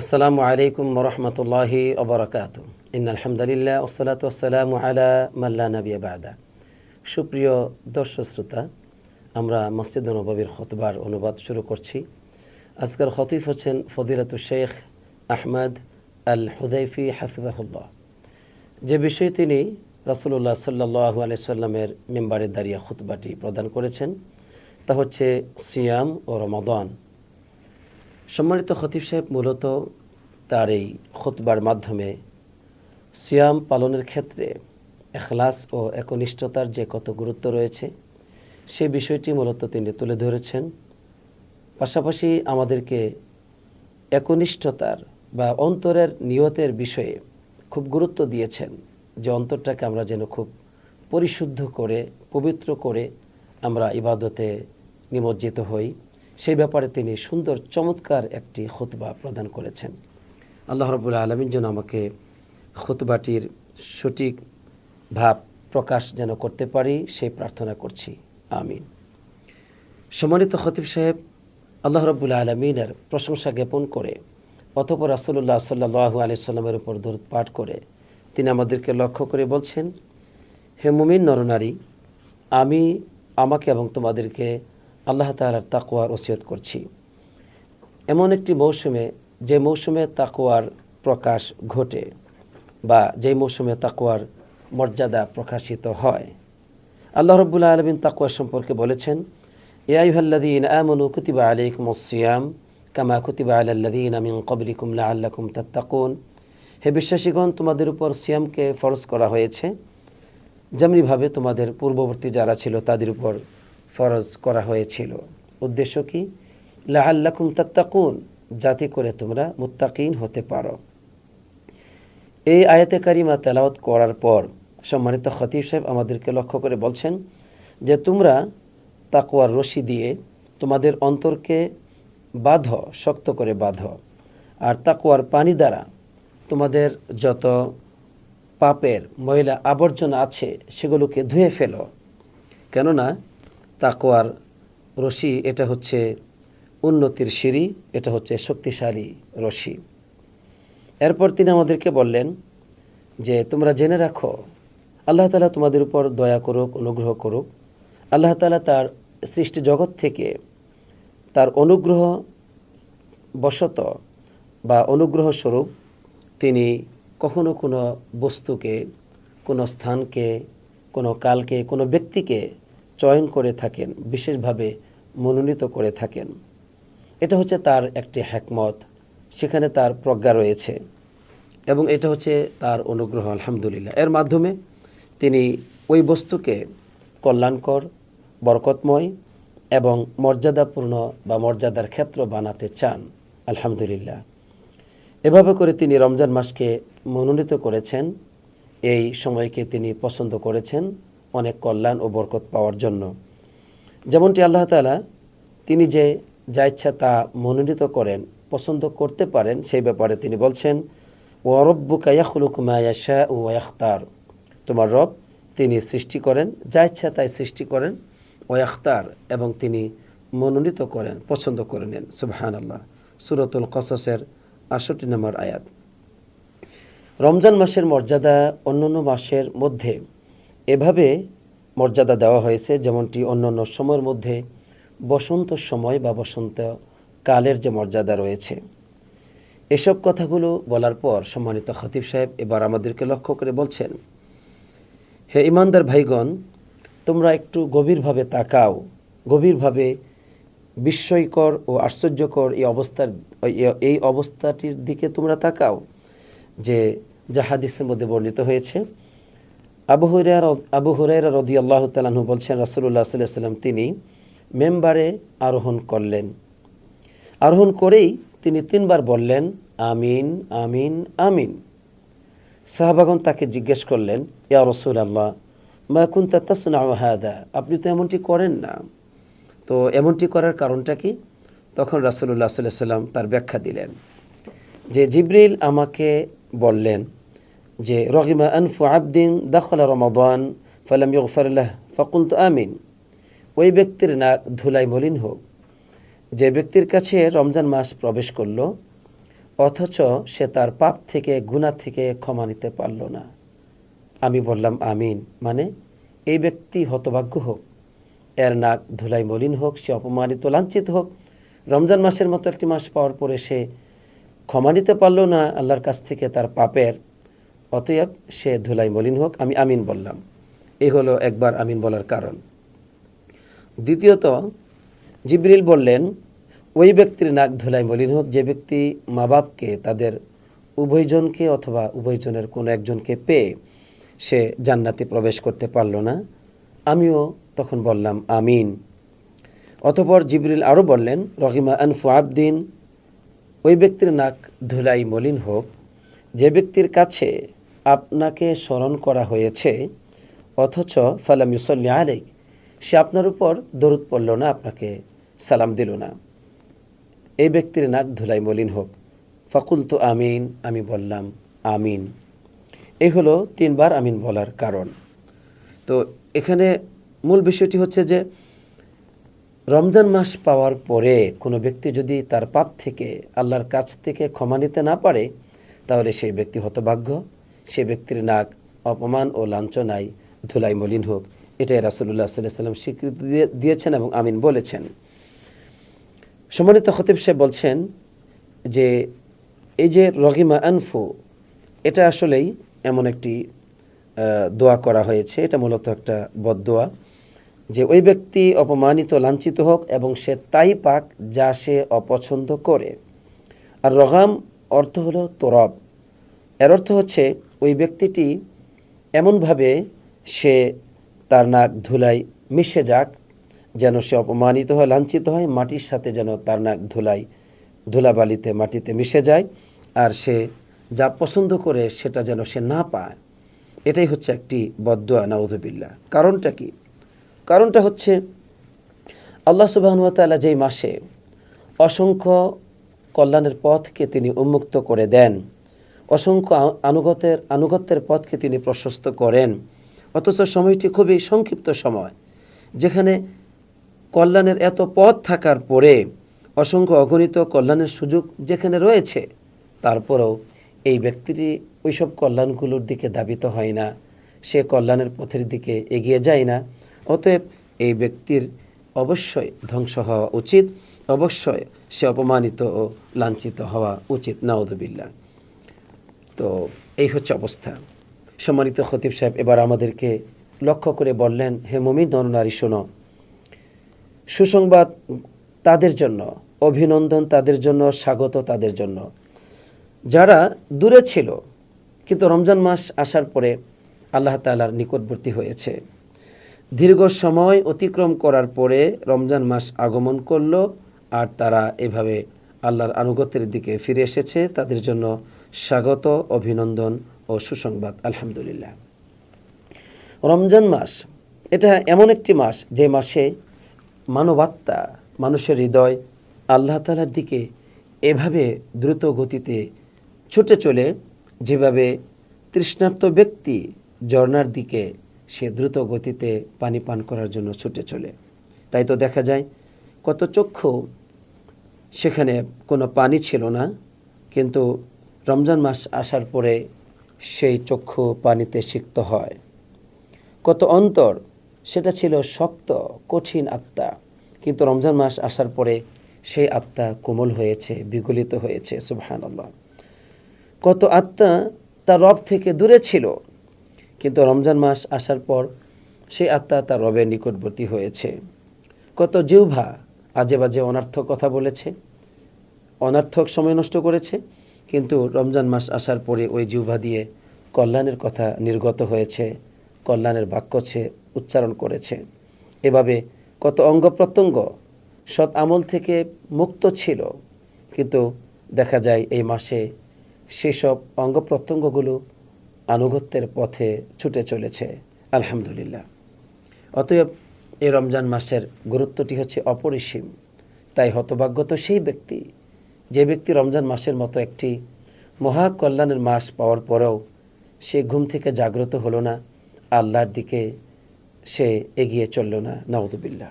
আসসালামু আলাইকুম রহমতুল্লাহি অবরাকাত ইন আলহামদুলিল্লাহ ওসালাত ওসালাম আলা মাল্লা নবিয়া বাদা। সুপ্রিয় দর্শক শ্রোতা, আমরা মসজিদ নবীর খতবার অনুবাদ শুরু করছি। আজকের খতিফ হচ্ছেন ফদিলাতুল শেখ আহমদ আল হুদাইফি হাফিজাহুল্লাহ। যে বিষয়ে তিনি রাসুল্লাহ সাল্লাহ আলি সাল্লামের মেম্বারে দাঁড়িয়ে খুতবাটি প্রদান করেছেন, তা হচ্ছে সিয়াম ও রমাদান। সম্মানিত খতিব সাহেব, মূলত তার এই খুতবার মাধ্যমে সিয়াম পালনের ক্ষেত্রে এখলাস ও একনিষ্ঠতার যে কত গুরুত্ব রয়েছে, সে বিষয়টি মূলত তিনি তুলে ধরেছেন। পাশাপাশি আমাদেরকে একনিষ্ঠতার বা অন্তরের নিয়তের বিষয়ে খুব গুরুত্ব দিয়েছেন যে অন্তরটাকে আমরা যেন খুব পরিশুদ্ধ করে, পবিত্র করে আমরা ইবাদতে নিমজ্জিত হই। সেই ব্যাপারে তিনি সুন্দর, চমৎকার একটি খুতবা প্রদান করেছেন। আল্লাহ রবুল্লা আলমিন যেন আমাকে খুতবাটির সঠিক ভাব প্রকাশ যেন করতে পারি, সেই প্রার্থনা করছি। আমিন। সম্মানিত খতিব সাহেব, আল্লাহ রবুল্লা আলমিনের প্রশংসা জ্ঞাপন করে, অতপর রাসুল্লাহ সাল্লাহ আলি সাল্লামের উপর দূর পাঠ করে, তিনি আমাদেরকে লক্ষ্য করে বলছেন, হে মুমিন নরনারী, আমি, আমাকে এবং তোমাদেরকে আল্লাহ তালার তাকুয়ার ওসিয়ত করছি। এমন একটি মৌসুমে যে মৌসুমে তাকুয়ার প্রকাশ ঘটে বা যেই মৌসুমে তাকুয়ার মর্যাদা প্রকাশিত হয়। আল্লাহ রব্বুল্লা আলমিন তাকুয়া সম্পর্কে বলেছেন ইয়াইহাল্লাদিন আমনু কুতিবা আলাইকুম সিয়াম কামা কুতিবা আলাল্লাদিন আমিন কবলিকুম লাআল্লাকুম তাত্তাকুন। হে বিশ্বাসীগণ, তোমাদের উপর সিয়ামকে ফরজ করা হয়েছে। যেমনিভাবে তোমাদের পূর্ববর্তী যারা ছিল তাদের উপর ফরজ করা হয়েছিল। উদ্দেশ্য কি? লাআল্লাকুম তাত্তাকুন, যাতে করে তোমরা মুত্তাকিন হতে পারো। এই আয়াতে কারিমা তেলাওয়াত করার পর সম্মানিত খতিব সাহেব আমাদেরকে লক্ষ্য করে বলছেন যে, তোমরা তাকুয়ার রশি দিয়ে তোমাদের অন্তরকে বাঁধ, শক্ত করে বাঁধ। আর তাকুয়ার পানি দ্বারা তোমাদের যত পাপের ময়লা আবর্জনা আছে, সেগুলোকে ধুয়ে ফেলো। কেননা তাকোয়ার রশি এটা হচ্ছে উন্নতির সিঁড়ি, এটা হচ্ছে শক্তিশালী রশি এরপর তিনি আমাদেরকে বললেন যে, তোমরা জেনে রাখো, আল্লাহ তালা তোমাদের উপর দয়া করুক, অনুগ্রহ করুক। আল্লাহ তালা তার সৃষ্টি জগৎ থেকে তার অনুগ্রহ বশত বা অনুগ্রহ স্বরূপ তিনি কখনো কোনো বস্তুকে, কোনো স্থানকে, কোনো কালকে, কোনো ব্যক্তিকে চয়ন করে থাকেন, বিশেষভাবে মনোনীত করে থাকেন। এটা হচ্ছে তার একটি হ্যাকমত সেখানে তার প্রজ্ঞা রয়েছে এবং এটা হচ্ছে তার অনুগ্রহ, আলহামদুলিল্লাহ। এর মাধ্যমে তিনি ওই বস্তুকে কল্যাণকর, বরকতময় এবং মর্যাদাপূর্ণ বা মর্যাদার ক্ষেত্র বানাতে চান, আলহামদুলিল্লাহ। এভাবে করে তিনি রমজান মাসকে মনোনীত করেছেন। এই সময়কে তিনি পছন্দ করেছেন। অনেক কল্যাণ ও বরকত পাওয়ার জন্য। যেমনটি আল্লাহ তালা তিনি যে, যা ইচ্ছা তা মনোনীত করেন, পছন্দ করতে পারেন, সেই ব্যাপারে তিনি বলছেন ও অরব্বু কায়াখলুক মায়াশা ও ওয়াখতার তোমার রব তিনি সৃষ্টি করেন, যা ইচ্ছা তাই সৃষ্টি করেন ওয়াখতার এবং তিনি মনোনীত করেন, পছন্দ করে নেন। সুবহান আল্লাহ সুরতুল কসসের আষট্টি নম্বর আয়াত। রমজান মাসের মর্যাদা অন্যান্য মাসের মধ্যে এভাবে মর্যাদা দেওয়া হয়েছে, যেমনটি অন্যান্য সময়ের মধ্যে বসন্ত সময় বা বসন্ত কালের যে মর্যাদা রয়েছে। এসব কথাগুলো বলার পর সম্মানিত খতিব সাহেব এবার আমাদেরকে লক্ষ্য করে বলছেন, হে ইমানদার ভাইগণ, তোমরা একটু গভীরভাবে তাকাও। গভীরভাবে বিস্ময়কর ও আশ্চর্যকর এই অবস্থার, এই অবস্থাটির দিকে তোমরা তাকাও, যে যা হাদিসের মধ্যে বর্ণিত হয়েছে। আবু হুরার আবু হুরাইরা রদি আল্লাহ বলছেন রাসুল্লাহ সাল্লাহ সাল্লাম তিনি মেম্বারে আরোহণ করলেন। আরোহণ করেই তিনি তিনবার বললেন, আমিন আমিন আমিন। সাহাবাগন তাকে জিজ্ঞেস করলেন, ইয়া রসুল আল্লাহ মা কুন্তা তাসনা হাদা? আপনি তো এমনটি করেন না। তো এমনটি করার কারণটা কি? তখন রাসুল্লাহ সাল্লাহ সাল্লাম তার ব্যাখ্যা দিলেন যে, জিব্রিল আমাকে বললেন যে, রহিমা আনফু আবদিন দাখলা রমাদান, ফালাম ইগফারলাহ ফকুলত আমিন। ওই ব্যক্তির নাক ধুলাই মলিন হোক। যে ব্যক্তির কাছে রমজান মাস প্রবেশ করল, অথচ সে তার পাপ থেকে গুণা থেকে ক্ষমা নিতে পারল না। আমি বললাম, আমিন। মানে এই ব্যক্তি হতভাগ্য হোক, এর নাক ধুলাই মলিন হোক, সে অপমানিত, লাঞ্ছিত হোক, রমজান মাসের মতো একটি মাস পাওয়ার পরে সে ক্ষমা নিতে পারল না, আল্লাহর কাছ থেকে তার পাপের অতএব সে ধুলাই মলিন হোক, আমি আমিন বললাম। এই হলো একবার আমিন বলার কারণ। দ্বিতীয়ত, জিবরিল বললেন, ওই ব্যক্তির নাক ধুলাই মলিন হোক, যে ব্যক্তি মা বাপকে তাদের উভয়জনকে অথবা উভয়জনের কোনো একজনকে পেয়ে সে জান্নাতে প্রবেশ করতে পারল না, আমিও তখন বললাম, আমিন। অতপর জিবরিল আরও বললেন, রহিমা আনফু আবদিন, ওই ব্যক্তির নাক ধুলাই মলিন হোক, যে ব্যক্তির কাছে আপনাকে স্মরণ করা হয়েছে, অথচ ফালাম ইউসল্লি আলেক সে আপনার উপর দরুদ পড়ল না, আপনাকে সালাম দিল না। এই ব্যক্তির নাক ধুলাই মলিন হোক। ফাকুল তো আমিন, আমি বললাম, আমিন। এই হলো তিনবার আমিন বলার কারণ। তো এখানে মূল বিষয়টি হচ্ছে যে, রমজান মাস পাওয়ার পরে কোনো ব্যক্তি যদি তার পাপ থেকে আল্লাহর কাছ থেকে ক্ষমা নিতে না পারে, তাহলে সেই ব্যক্তি হতভাগ্য। সেই ব্যক্তির নাক অপমান ও লাঞ্ছনায় ধুলাই মলিন হোক, এটাই রাসুল্লাহ সাল্লাম স্বীকৃতি দিয়ে- দিয়েছেন এবং আমিন বলেছেন। সম্মানিত খতিব সে বলছেন যে, এই যে রগিমা আনফু, এটা আসলেই এমন একটি দোয়া করা হয়েছে, এটা মূলত একটা বদদোয়া, যে ওই ব্যক্তি অপমানিত, লাঞ্ছিত হোক এবং সে তাই পাক যা সে অপছন্দ করে। আর রগাম অর্থ হলো তোরব। এর অর্থ হচ্ছে ওই ব্যক্তিটি এমনভাবে সে তার নাক ধুলাই মিশে যাক, যেন সে অপমানিত হয়, লাঞ্ছিত হয়, মাটির সাথে যেন তার নাক ধুলাই ধুলাবালিতে মাটিতে মিশে যায়, আর সে যা পছন্দ করে সেটা যেন সে না পায়। এটাই হচ্ছে একটি বদুয়া নাউদুবিল্লা কারণটা কি? কারণটা হচ্ছে আল্লাহ সুবাহতালা যেই মাসে অসংখ্য কল্যাণের পথকে তিনি উন্মুক্ত করে দেন অসংখ্য আ- আনুগত্যের পথকে তিনি প্রশস্ত করেন। অথচ সময়টি খুবই সংক্ষিপ্ত সময়, যেখানে কল্যাণের এত পথ থাকার পরে অসংখ্য অগণিত কল্যাণের সুযোগ যেখানে রয়েছে, তারপরেও এই ব্যক্তিটি ওইসব কল্যাণগুলোর দিকে দাবিত হয় না। সে কল্যাণের পথের দিকে এগিয়ে যায় না। অতএব এই ব্যক্তির অবশ্যই ধ্বংস হওয়া উচিত, অবশ্যই সে অপমানিত ও লাঞ্ছিত হওয়া উচিত। নাউদুবিল্লা তো এই হচ্ছে অবস্থা। সম্মানিত খতিব সাহেব, এবার আমাদেরকে লক্ষ্য করে বললেন, হে মমিন নরনারী শোনো। সুসংবাদ তাদের জন্য, অভিনন্দন তাদের জন্য, স্বাগত তাদের জন্য। যারা দূরে ছিল, কিন্তু রমজান মাস আসার পরে আল্লাহ তালার নিকটবর্তী হয়েছে। দীর্ঘ সময় অতিক্রম করার পরে রমজান মাস আগমন করল, আর তারা এভাবে আল্লাহর আনুগত্যের দিকে ফিরে এসেছে। তাদের জন্য স্বাগত, অভিনন্দন ও সুসংবাদ, আলহামদুলিল্লাহ। রমজান মাস, এটা এমন একটি মাস যে মাসে মানবাত্মা, মানুষের হৃদয় আল্লাহ তালার দিকে এভাবে দ্রুত গতিতে ছুটে চলে, যেভাবে তৃষ্ণার্ত ব্যক্তি ঝর্ণার দিকে সে দ্রুত গতিতে পানি পান করার জন্য ছুটে চলে। তাই তো দেখা যায়, কত চক্ষু সেখানে কোনো পানি ছিল না, কিন্তু রমজান মাস আসার পরে সেই চক্ষু পানিতে সিক্ত হয়। কত অন্তর, সেটা ছিল শক্ত, কঠিন আত্মা। কিন্তু রমজান মাস আসার পরে সেই আত্মা কোমল হয়েছে, বিগলিত হয়েছে, সুবহানাল্লাহ। কত আত্মা তার রব থেকে দূরে ছিল, কিন্তু রমজান মাস আসার পর সেই আত্মা তার রবের নিকটবর্তী হয়েছে। কত জিহ্বা আজে বাজে অনার্থক কথা বলেছে, অনার্থক সময় নষ্ট করেছে কিন্তু রমজান মাস আসার পরে ওই জিহ্বা দিয়ে কল্যাণের কথা নির্গত হয়েছে, কল্যাণের বাক্য সে উচ্চারণ করেছে। এভাবে কত অঙ্গ প্রত্যঙ্গ সৎ আমল থেকে মুক্ত ছিল, কিন্তু দেখা যায় এই মাসে সেসব অঙ্গ প্রত্যঙ্গগুলো আনুগত্যের পথে ছুটে চলেছে। আলহামদুলিল্লাহ। অতএব এই রমজান মাসের গুরুত্বটি হচ্ছে অপরিসীম। তাই হতভাগ্য তো সেই ব্যক্তি যে ব্যক্তি রমজান মাসের মতো একটি মহা কল্যাণের মাস পাওয়ার পরেও সে ঘুম থেকে জাগ্রত হলো না, আল্লাহর দিকে সে এগিয়ে চলল না নওদুবিল্লাহ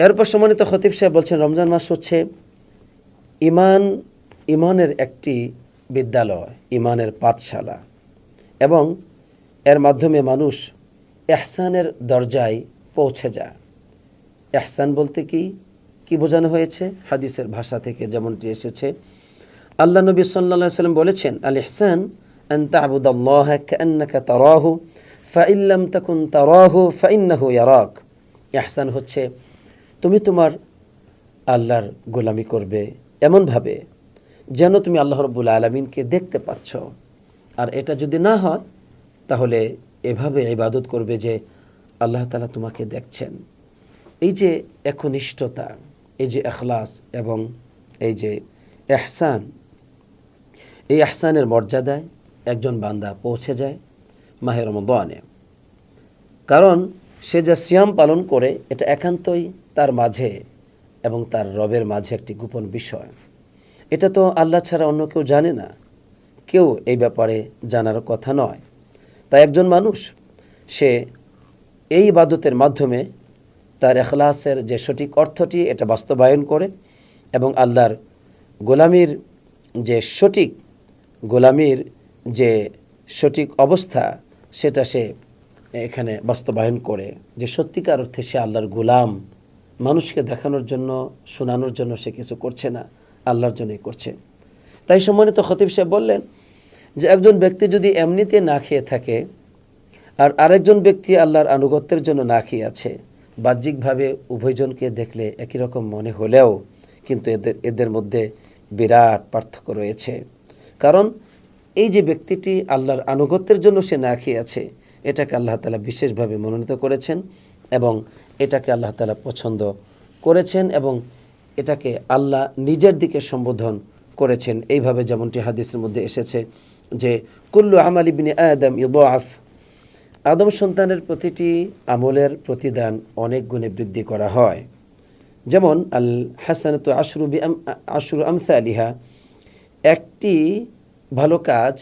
এরপর সম্মানিত খতিব সাহেব বলছেন, রমজান মাস হচ্ছে ইমান, ইমানের একটি বিদ্যালয়, ইমানের পাঠশালা। এবং এর মাধ্যমে মানুষ এহসানের দরজায় পৌঁছে যায়। এহসান বলতে কি? কি বোঝানো হয়েছে? হাদিসের ভাষা থেকে যেমনটি এসেছে। আল্লাহ নবী সাল্লাল্লাহু সাল্লাম বলেছেন আল ইহসান তারাহু, ফাইন লাম তাকুন তারাহু ফাইন্নাহু ইয়ারাক। ইহসান হচ্ছে, তুমি তোমার আল্লাহর গোলামি করবে এমনভাবে যেন তুমি আল্লাহ রব্বুল আলমিনকে দেখতে পাচ্ছ। আর এটা যদি না হয়, তাহলে এভাবে ইবাদত করবে যে আল্লাহ তালা তোমাকে দেখছেন। এই যে একনিষ্ঠতা এই যে এখলাস এবং এই যে এহসান, এই এহসানের মর্যাদায় একজন বান্দা পৌঁছে যায় মাহের রমদানে। কারণ সে যে সিয়াম পালন করে, এটা একান্তই তার মাঝে এবং তার রবের মাঝে একটি গোপন বিষয়। এটা তো আল্লাহ ছাড়া অন্য কেউ জানে না। কেউ এই ব্যাপারে জানার কথা নয়। তাই একজন মানুষ, সে এই ইবাদতের মাধ্যমে তার এখলাসের যে সঠিক অর্থটি এটা বাস্তবায়ন করে এবং আল্লাহর গোলামির যে সঠিক গোলামির যে সঠিক অবস্থা, সেটা সে এখানে বাস্তবায়ন করে। যে সত্যিকার অর্থে সে আল্লাহর গোলাম, মানুষকে দেখানোর জন্য, শোনানোর জন্য সে কিছু করছে না, আল্লাহর জন্যই করছে। তাই সম্মানিত খতিব সাহেব বললেন যে একজন ব্যক্তি যদি এমনিতে না খেয়ে থাকে, আর আরেকজন ব্যক্তি আল্লাহর আনুগত্যের জন্য না খেয়ে আছে বাহ্যিকভাবে উভয়জনকে দেখলে একই রকম মনে হলেও কিন্তু এদের এদের মধ্যে বিরাট পার্থক্য রয়েছে। কারণ এই যে ব্যক্তিটি আল্লাহর আনুগত্যের জন্য সে না খেয়েছে, এটাকে আল্লাহ তালা বিশেষভাবে মনোনীত করেছেন এবং এটাকে আল্লাহ তালা পছন্দ করেছেন এবং এটাকে আল্লাহ নিজের দিকে সম্বোধন করেছেন। এইভাবে যেমনটি হাদিসের মধ্যে এসেছে যে, কুল্লু আমাল ইবিনী আদম ইউদাফ। আদম সন্তানের প্রতিটি আমলের প্রতিদান অনেক গুণে বৃদ্ধি করা হয়। যেমন, আল হাসানত আশরু আশরু আমসা আলিহা একটি ভালো কাজ,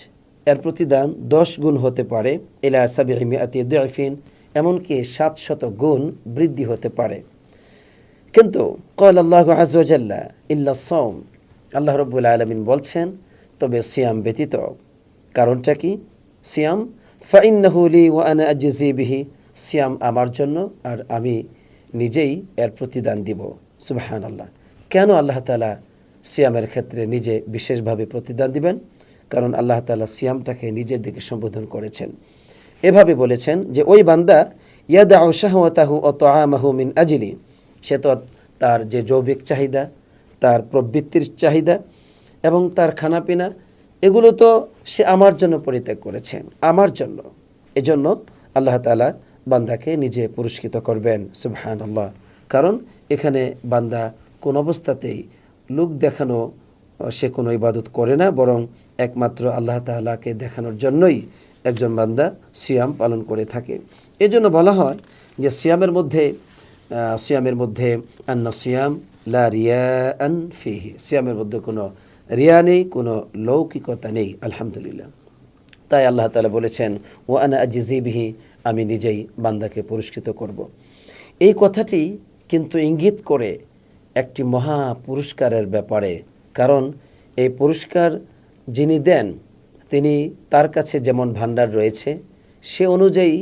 এর প্রতিদান দশ গুণ হতে পারে এলা সাবিআতি দুআফিন এমনকি সাত শত গুণ বৃদ্ধি হতে পারে। কিন্তু কল আল্লাহ আজওয়াজাল্লা ইল্লা সৌম আল্লাহ রব্বুল আলমিন বলছেন, তবে সিয়াম ব্যতীত। কারণটা কি? সিয়াম ফাইন্নাহুলি ও আনা বিহি, সিয়াম আমার জন্য আর আমি নিজেই এর প্রতিদান দিব। সুবাহান আল্লাহ কেন আল্লাহ তালা সিয়ামের ক্ষেত্রে নিজে বিশেষভাবে প্রতিদান দিবেন? কারণ আল্লাহ তালা সিয়ামটাকে নিজের দিকে সম্বোধন করেছেন। এভাবে বলেছেন যে, ওই বান্দা ইয়াদা শাহতাহু ও তোয়ামাহু মিন আজিলি। সে তো তার যে জৈবিক চাহিদা, তার প্রবৃত্তির চাহিদা এবং তার খানাপিনা এগুলো তো সে আমার জন্য পরিত্যাগ করেছেন আমার জন্য। এজন্য আল্লাহ তালা বান্দাকে নিজে পুরস্কৃত করবেন সুবহান আল্লাহ কারণ এখানে বান্দা কোন অবস্থাতেই লোক দেখানো, সে কোনো ইবাদত করে না, বরং একমাত্র আল্লাহ তালাকে দেখানোর জন্যই একজন বান্দা সিয়াম পালন করে থাকে। এজন্য বলা হয় যে সিয়ামের মধ্যে সিয়ামের মধ্যে আন্না সিয়াম লা রিয়া আন ফিহি। সিয়ামের মধ্যে কোনো রিয়া নেই, কোনো লৌকিকতা নেই, আলহামদুলিল্লাহ। তাই আল্লাহ তালা বলেছেন ও আনা আজিজিবিহি আমি নিজেই বান্দাকে পুরস্কৃত করব। এই কথাটি কিন্তু ইঙ্গিত করে একটি মহা পুরস্কারের ব্যাপারে। কারণ এই পুরস্কার যিনি দেন, তিনি তার কাছে যেমন ভাণ্ডার রয়েছে, সে অনুযায়ী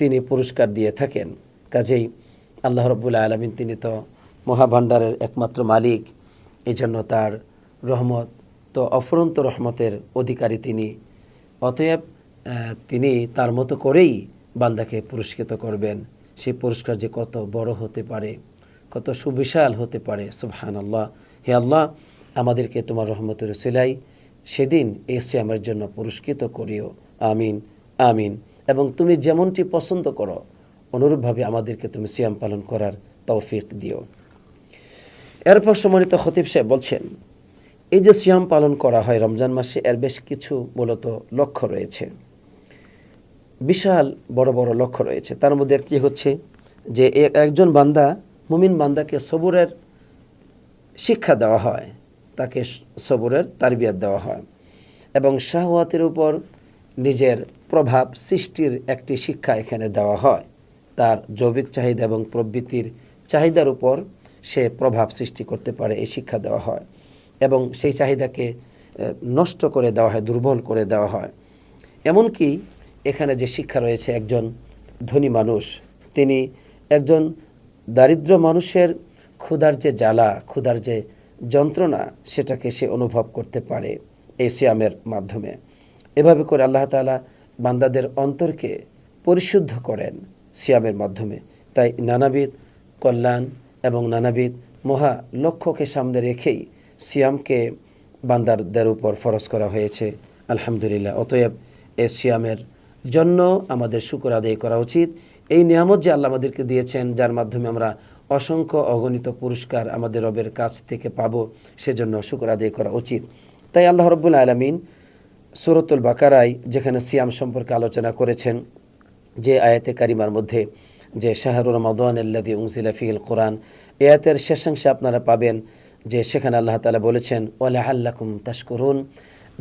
তিনি পুরস্কার দিয়ে থাকেন। কাজেই আল্লাহ রব্বুল আলমিন তিনি তো মহাভাণ্ডারের একমাত্র মালিক এই জন্য তার রহমত, তো অফরন্ত রহমতের অধিকারী তিনি। অতএব তিনি তার মতো করেই বান্দাকে পুরস্কৃত করবেন। সেই পুরস্কার যে কত বড় হতে পারে, কত সুবিশাল হতে পারে সুবহান আল্লাহ হে আল্লাহ, আমাদেরকে তোমার রহমতের সিলাই সেদিন এই সিয়ামের জন্য পুরস্কৃত করিও। আমিন আমিন। এবং তুমি যেমনটি পছন্দ করো, অনুরূপভাবে আমাদেরকে তুমি সিয়াম পালন করার তৌফিক দিও। এরপর সম্মানিত খতিব সাহেব বলছেন এই যে সিয়াম পালন করা হয় রমজান মাসে, এর বেশ কিছু মূলত লক্ষ্য রয়েছে। বিশাল বড় বড় লক্ষ্য রয়েছে। তার মধ্যে একটি হচ্ছে যে একজন বান্দা, মুমিন বান্দাকে সবুরের শিক্ষা দেওয়া হয়, তাকে সবুরের তারবিয়াত দেওয়া হয় এবং শাহওয়াতের উপর নিজের প্রভাব সৃষ্টির একটি শিক্ষা এখানে দেওয়া হয়। তার জৈবিক চাহিদা এবং প্রবৃত্তির চাহিদার উপর সে প্রভাব সৃষ্টি করতে পারে, এই শিক্ষা দেওয়া হয়। এবং সেই চাহিদাকে নষ্ট করে দেওয়া হয়, দুর্বল করে দেওয়া হয়। এমনকি এখানে যে শিক্ষা রয়েছে, একজন ধনী মানুষ, তিনি একজন দারিদ্র মানুষের ক্ষুধার যে জ্বালা, ক্ষুধার যে যন্ত্রণা, সেটাকে সে অনুভব করতে পারে এই সিয়ামের মাধ্যমে। এভাবে করে আল্লাহ তাআলা বান্দাদের অন্তরকে পরিশুদ্ধ করেন সিয়ামের মাধ্যমে। তাই নানাবিধ কল্যাণ এবং নানাবিধ মহা লক্ষ্যকে সামনে রেখেই সিয়ামকে বান্দারদের উপর ফরজ করা হয়েছে। আলহামদুলিল্লাহ। অতএব এ সিয়ামের জন্য আমাদের শুকর আদায় করা উচিত। এই নিয়ামত যে আল্লাহ আমাদেরকে দিয়েছেন, যার মাধ্যমে আমরা অসংখ্য অগণিত পুরস্কার আমাদের রবের কাছ থেকে পাবো, সেজন্য শুকর আদায় করা উচিত। তাই আল্লাহ রব্বুল আলমিন সুরতুল বাকারায় যেখানে সিয়াম সম্পর্কে আলোচনা করেছেন, যে আয়াতে কারিমার মধ্যে যে শাহরুর রমাদান আল্লাদি উংসিলা ফিল কোরআন এ আয়াতের শেষাংশে আপনারা পাবেন যে সেখানে আল্লাহ তালা বলেছেন ওলা আল্লাকুম তাস্করুন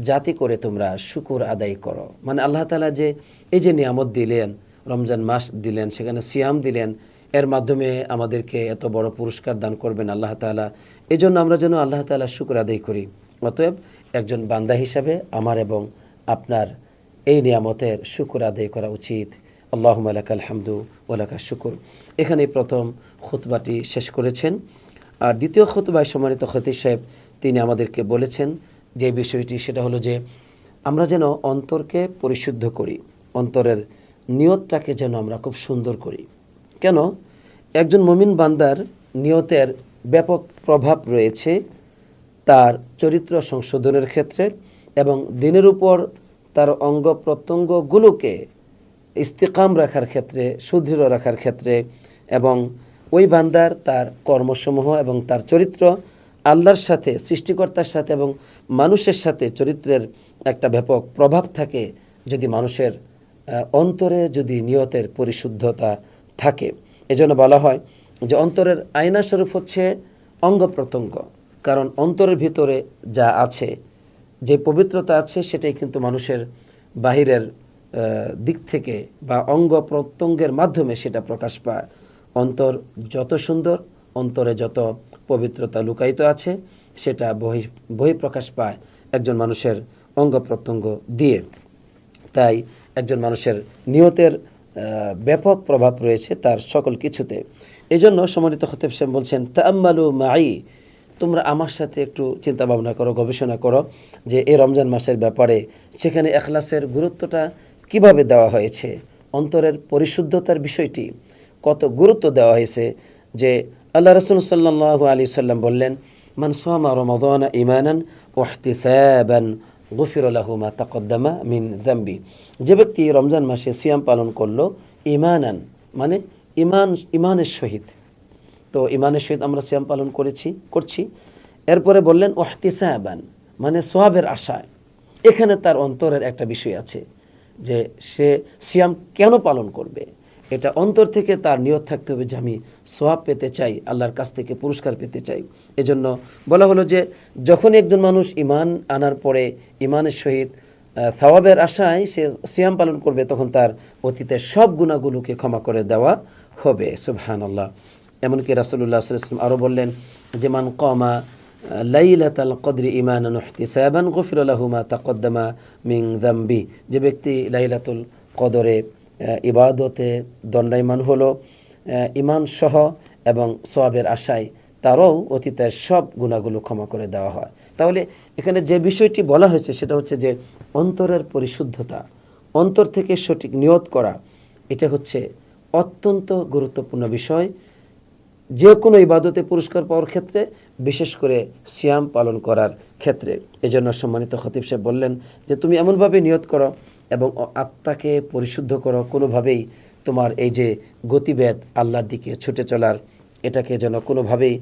জাতি করে তোমরা শুকুর আদায় করো। মানে আল্লাহ তালা যে, এই যে নিয়ামত দিলেন, রমজান মাস দিলেন, সেখানে সিয়াম দিলেন, এর মাধ্যমে আমাদেরকে এত বড় পুরস্কার দান করবেন আল্লাহ তালা এই জন্য আমরা যেন আল্লাহ তালা শুকুর আদায় করি। অতএব একজন বান্দা হিসাবে আমার এবং আপনার এই নিয়ামতের শুকুর আদায় করা উচিত। আল্লাহ আলাকাল হামদু ওলাকা শুকুর। এখানে প্রথম খুতবাটি শেষ করেছেন। আর দ্বিতীয় খুতবায় সম্মানিত খতিব সাহেব, তিনি আমাদেরকে বলেছেন যে বিষয়টি, সেটা হলো যে আমরা যেন অন্তরকে পরিশুদ্ধ করি, অন্তরের নিয়তটাকে যেন আমরা খুব সুন্দর করি। কেন? একজন মমিন বান্দার নিয়তের ব্যাপক প্রভাব রয়েছে তার চরিত্র সংশোধনের ক্ষেত্রে এবং দিনের উপর তার অঙ্গ প্রত্যঙ্গগুলোকে ইস্তিকাম রাখার ক্ষেত্রে, সুদৃঢ় রাখার ক্ষেত্রে এবং ওই বান্দার তার কর্মসমূহ এবং তার চরিত্র আল্লাহর সাথে, সৃষ্টিকর্তার সাথে এবং মানুষের সাথে চরিত্রের একটা ব্যাপক প্রভাব থাকে যদি মানুষের অন্তরে যদি নিয়তের পরিশুদ্ধতা থাকে। এজন্য বলা হয় যে অন্তরের আয়না স্বরূপ হচ্ছে অঙ্গ প্রত্যঙ্গ। কারণ অন্তরের ভিতরে যা আছে, যে পবিত্রতা আছে, সেটাই কিন্তু মানুষের বাহিরের দিক থেকে বা অঙ্গ প্রত্যঙ্গের মাধ্যমে সেটা প্রকাশ পায়। অন্তর যত সুন্দর, অন্তরে যত পবিত্রতা লুকায়িত আছে, সেটা বহি, বহিঃপ্রকাশ পায় একজন মানুষের অঙ্গ প্রত্যঙ্গ দিয়ে। তাই একজন মানুষের নিয়তের ব্যাপক প্রভাব রয়েছে তার সকল কিছুতে। এই জন্য সম্মানিত খতেব সাহেব বলছেন তাম্মালু মাই তোমরা আমার সাথে একটু চিন্তা ভাবনা করো, গবেষণা করো যে এই রমজান মাসের ব্যাপারে সেখানে এখলাসের গুরুত্বটা কীভাবে দেওয়া হয়েছে, অন্তরের পরিশুদ্ধতার বিষয়টি। কত গুরুত্ব দেওয়া হয়েছে যে আল্লাহ রসুল সাল্লাহ আলী সাল্লাম বললেন, মান সোহামা রমাদান ইমানান ওহতিসাবান গফিরুল্লাহ মা তাকদ্দামা মিন জাম্বি যে ব্যক্তি রমজান মাসে সিয়াম পালন করল ইমানান মানে ইমান ইমানের সহিত। তো ইমানের সহিত আমরা সিয়াম পালন করেছি, করছি। এরপরে বললেন ওহতিসাবান মানে সোহাবের আশায়। এখানে তার অন্তরের একটা বিষয় আছে যে সে সিয়াম কেন পালন করবে? এটা অন্তর থেকে তার নিয়ত থাকতে হবে যে আমি সোয়াব পেতে চাই, আল্লাহর কাছ থেকে পুরস্কার পেতে চাই। এজন্য বলা হলো যে, যখন একজন মানুষ ইমান আনার পরে ইমানের সহিত সওয়াবের আশায় সে সিয়াম পালন করবে, তখন তার অতীতের সব গুণাগুলোকে ক্ষমা করে দেওয়া হবে। সুবহান আল্লাহ এমনকি রাসুল্লাহ সাল্লাম আরও বললেন যে, মান কমা লাইলাতাল কদরি ইমানান ইহতিসাবান গফির লাহু মা যে ব্যক্তি লাইলাতুল কদরে ইবাদতে দণ্ডায়মান হলো ইমান সহ এবং সোয়াবের আশায় তারও অতীতের সব গুণাগুলো ক্ষমা করে দেওয়া হয়। তাহলে এখানে যে বিষয়টি বলা হয়েছে সেটা হচ্ছে যে অন্তরের পরিশুদ্ধতা, অন্তর থেকে সঠিক নিয়ত করা, এটা হচ্ছে অত্যন্ত গুরুত্বপূর্ণ বিষয়। যে কোনো ইবাদতে পুরস্কার পাওয়ার ক্ষেত্রে, বিশেষ করে সিয়াম পালন করার ক্ষেত্রে। এজন্য সম্মানিত খতিব সাহেব বললেন যে, তুমি এমনভাবে নিয়ত করো এবং আত্মাকে পরিশুদ্ধ করো। কোনোভাবেই তোমার এই যে গতিবেদ আল্লাহর দিকে ছুটে চলার, এটাকে যেন কোনোভাবেই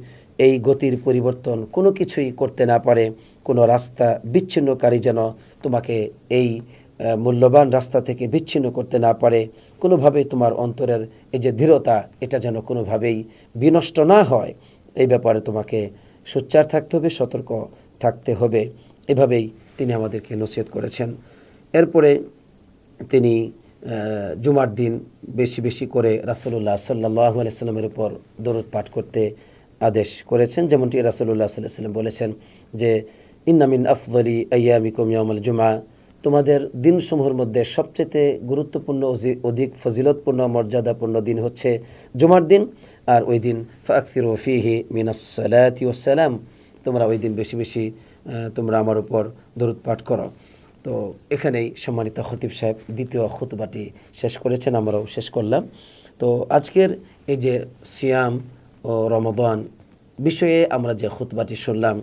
এই গতির পরিবর্তন কোনো কিছুই করতে না পারে, কোনো রাস্তা বিচ্ছিন্নকারী যেন তোমাকে এই মূল্যবান রাস্তা থেকে বিচ্ছিন্ন করতে না পারে, কোনোভাবেই তোমার অন্তরের এই যে দৃঢ়তা, এটা যেন কোনোভাবেই বিনষ্ট না হয়। এই ব্যাপারে তোমাকে সোচ্চার থাকতে হবে, সতর্ক থাকতে হবে। এভাবেই তিনি আমাদেরকে নসিহত করেছেন। এরপরে তিনি জুমার দিন বেশি বেশি করে রাসলুল্লাহ সাল্লাহ আলাইস্লামের উপর দরুদ পাঠ করতে আদেশ করেছেন। যেমনটি রাসুল্লাহ সাল্লাম বলেছেন যে ইন্নামিন আফদলি আয়ামিকুম ইয়ামুল জুমা তোমাদের দিনসমূহের মধ্যে সবচেয়ে গুরুত্বপূর্ণ অধিক ফজিলতপূর্ণ, মর্যাদাপূর্ণ দিন হচ্ছে জুমার দিন। আর ওই দিন, ফাকসির ফিহি মিনাসালাতি তোমরা ওই দিন বেশি বেশি তোমরা আমার উপর দরুদ পাঠ করো। তো এখানেই সম্মানিত খতিব সাহেব দ্বিতীয় খুতবাটি শেষ করেছেন, আমরাও শেষ করলাম। তো আজকের এই যে সিয়াম ও রমদান বিষয়ে আমরা যে খুতবাটি শুনলাম,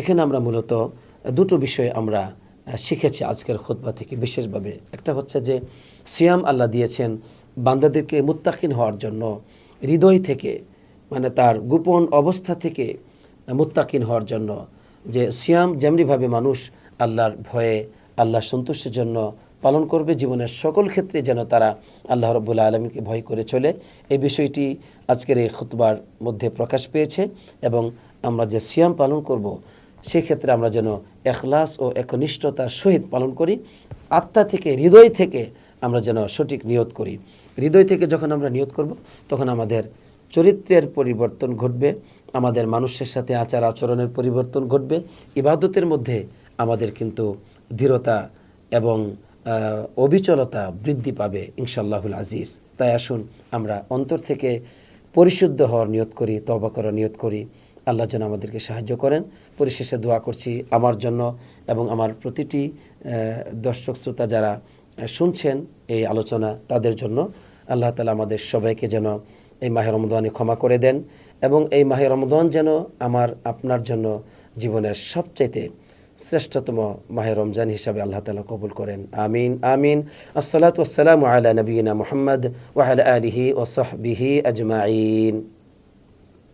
এখানে আমরা মূলত দুটো বিষয়ে আমরা শিখেছি আজকের খুতবা থেকে। বিশেষভাবে একটা হচ্ছে যে সিয়াম আল্লাহ দিয়েছেন বান্দাদেরকে মুত্তাকিন হওয়ার জন্য হৃদয় থেকে মানে তার গোপন অবস্থা থেকে মুত্তাকিন হওয়ার জন্য যে সিয়াম যেমনিভাবে মানুষ আল্লাহর ভয়ে আল্লাহ সন্তুষ্টির জন্য পালন করবে। জীবনের সকল ক্ষেত্রে যেন তারা আল্লাহ রব্বুল্লাহ আলমীকে ভয় করে চলে। এই বিষয়টি আজকের এই খুতবার মধ্যে প্রকাশ পেয়েছে এবং আমরা যে সিয়াম পালন করব সেই ক্ষেত্রে আমরা যেন এখলাস ও একনিষ্ঠতার সহিত পালন করি। আত্মা থেকে, হৃদয় থেকে আমরা যেন সঠিক নিয়ত করি। হৃদয় থেকে যখন আমরা নিয়ত করব, তখন আমাদের চরিত্রের পরিবর্তন ঘটবে, আমাদের মানুষের সাথে আচার আচরণের পরিবর্তন ঘটবে। ইবাদতের মধ্যে আমাদের কিন্তু দৃঢ়তা এবং অবিচলতা বৃদ্ধি পাবে ইনশাল্লাহুল আজিজ। তাই আসুন আমরা অন্তর থেকে পরিশুদ্ধ হওয়ার নিয়ত করি তবা করার নিয়ত করি। আল্লাহ যেন আমাদেরকে সাহায্য করেন। পরিশেষে দোয়া করছি আমার জন্য এবং আমার প্রতিটি দর্শক শ্রোতা যারা শুনছেন এই আলোচনা তাদের জন্য। আল্লাহ তালা আমাদের সবাইকে যেন এই মাহে রমদানে ক্ষমা করে দেন এবং এই মাহে রমদান যেন আমার, আপনার জন্য জীবনের সবচাইতে শ্রেষ্ঠতম মাহে রমজান হিসাবে আল্লাহ তালা কবুল করেন। আমিন আমিন। আসসালাতু আসসালামু আলা নবীনা মুহাম্মদ ওয়াহলা আলিহি ও সাহবিহি আজমাইন।